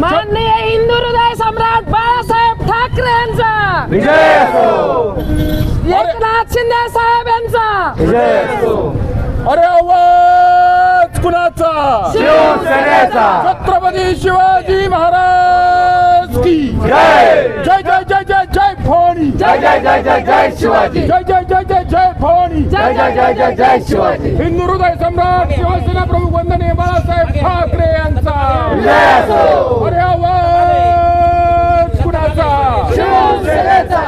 माननीय हिंदू हृदय सम्राट बाळासाहेब ठाकरे यांचा. एकनाथ शिंदे साहेब यांचा. अरे आवाज कुणाचा? छत्रपती शिवाजी महाराज की. जय जय. जय जय जय भवानी जय जय जय जय जय शिवाजी जय जय जय जय जय भवानी जय जय जय जय जय शिवाजी हिंदू हृदय सम्राट शिवसेना प्रमुख वंदनीय बाळासाहेब ठाकरे यांचा अरे आवाज कुणाचा शिवसेनेचा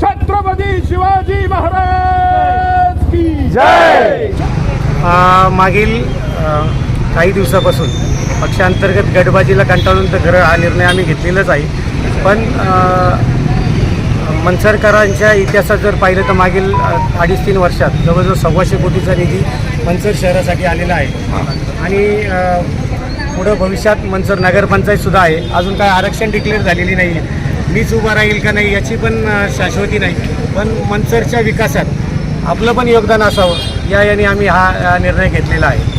छत्रपती शिवाजी महाराज की जय मागील काही दिवसापासून पक्षांतर्गत गटबाजीला कंटाळून तर खरं हा निर्णय आम्ही घेतलेलाच आहे पण मनसरकरांच्या इतिहासात जर पाहिलं तर मागील अडीच तीन वर्षात जवळजवळ सव्वाशे कोटीचा निधी मनसर शहरासाठी आलेला आहे. आणि पुढं भविष्यात मनसर नगरपंचायतसुद्धा आहे. अजून काय आरक्षण डिक्लेअर झालेली नाही आहे मीच उभा राहील का नाही याची पण शाश्वती नाही. पण मनसरच्या विकासात आपलं पण योगदान असावं या याने आम्ही हा निर्णय घेतलेला आहे.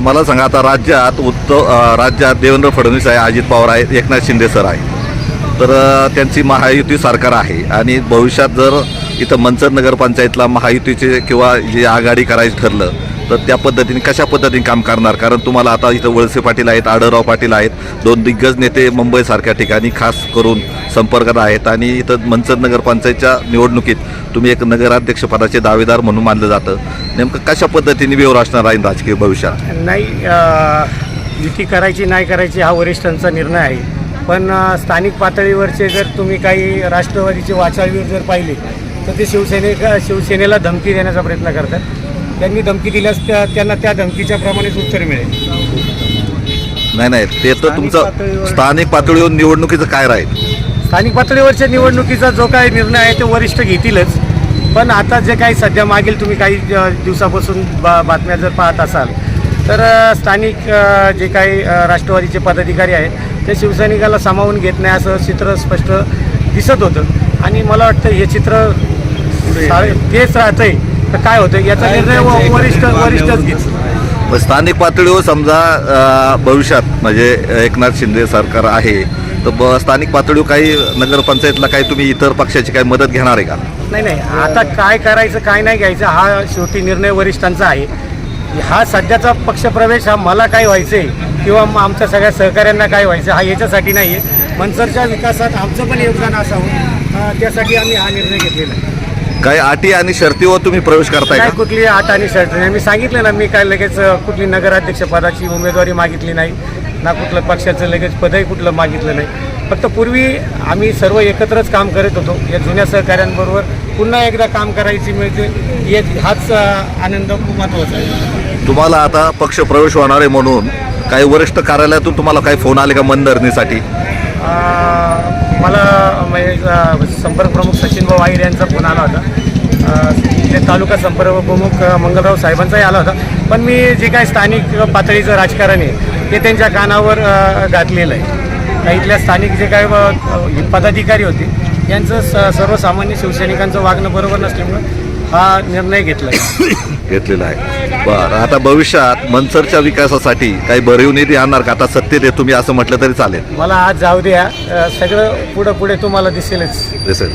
मला सांगा आता राज्यात उत्तव राज्यात देवेंद्र फडणवीस आहे अजित पवार आहेत एकनाथ शिंदे सर आहे तर त्यांची महायुती सरकार आहे. आणि भविष्यात जर इथं मंचर नगरपंचायतला महायुतीचे किंवा जे आघाडी करायचं ठरलं तर त्या पद्धतीने कशा पद्धतीने काम करणार? कारण तुम्हाला आता इथं वळसे पाटील आहेत आढळराव पाटील आहेत दोन दिग्गज नेते मुंबईसारख्या ठिकाणी खास करून संपर्कात आहेत. आणि इथं मंचर नगरपंचायतच्या निवडणुकीत तुम्ही एक नगराध्यक्षपदाचे दावेदार म्हणून मानलं जातं. नेमकं कशा पद्धतीने व्यवहार असणार आहे राजकीय भविष्यात? नाही युती करायची नाही करायची हा वरिष्ठांचा निर्णय आहे. पण स्थानिक पातळीवरचे जर तुम्ही काही राष्ट्रवादीचे वाचाळवीर जर पाहिले तर ते शिवसेने शिवसेनेला धमकी देण्याचा प्रयत्न करतात. त्यांनी धमकी दिल्यास त्या त्यांना त्या धमकीच्या प्रमाणेच उत्तर मिळेल. नाही नाही ते तर तुमचं पातळीवर- स्थानिक पातळीवर निवडणुकीचं काय राहील? स्थानिक पातळीवरच्या निवडणुकीचा जो काही निर्णय आहे ते वरिष्ठ घेतीलच. पण आता जे काही सध्या मागील तुम्ही काही अ, दिवसापासून बा बातम्या जर पाहत असाल तर स्थानिक जे काही राष्ट्रवादीचे पदाधिकारी आहेत ते शिवसैनिकाला सामावून घेत नाही असं चित्र स्पष्ट दिसत होतं. आणि मला वाटतं हे चित्र तेच राहतंय. तर काय होतं याचा निर्णय व- वरिष्ठ वरिष्ठच मग स्थानिक पातळीवर समजा भविष्यात म्हणजे एकनाथ शिंदे सरकार आहे तर ब- स्थानिक पातळीवर काही नगरपंचायतला काही तुम्ही इतर पक्षाची काही मदत घेणार आहे का? नाही नाही. आता काय करायचं काय नाही घ्यायचं हा शेवटी निर्णय वरिष्ठांचा आहे. हा सध्याचा पक्षप्रवेश हा मला काय व्हायचं आहे किंवा आमच्या सगळ्या सहकाऱ्यांना काय व्हायचं हा याच्यासाठी नाही आहे मनसरच्या विकासात आमचं पण योगदान असावं. त्यासाठी आम्ही हा निर्णय घेतलेला आहे. काही अटी आणि शर्तीवर तुम्ही प्रवेश करताय काय का? कुठली आठ आणि शर्ट नाही. मी सांगितलं ना मी काय लगेच कुठली नगराध्यक्ष पदाची उमेदवारी मागितली नाही ना कुठलं पक्षाचं लगेच पदही कुठलं मागितलं नाही. फक्त पूर्वी आम्ही सर्व एकत्रच काम करत होतो. या जुन्या सहकाऱ्यांबरोबर पुन्हा एकदा काम करायची मिळते. हे- हाच आनंद खूप महत्त्वाचा आहे. तुम्हाला आता पक्ष प्रवेश होणार आहे म्हणून काही वरिष्ठ कार्यालयातून तुम्हाला काही फोन आले का मनधरणीसाठी मला म्हणजे संपर्क प्रमुख सचिन भाऊ आहिर यांचा फोन आला होता. इथले तालुका संपर्क प्रमुख मंगलराव साहेबांचाही आला होता. पण मी जे काही स्थानिक पातळीचं राजकारण आहे ते त्यांच्या कानावर घातलेलं आहे. इथल्या स्थानिक जे काही अं, पदाधिकारी होते यांचं स सर्वसामान्य शिवसैनिकांचं वागणं बरोबर नसल्यामुळं हा निर्णय घेतला घेतलेला आहे. बरं आता भविष्यात मनसरच्या विकासासाठी काही भरीव निधी आणणार का? आता सत्तेत आहे तुम्ही असं म्हटलं तरी चालेल. मला आज जाऊ द्या सगळं पुढं पुढे तुम्हाला दिसेलच. दिसेल.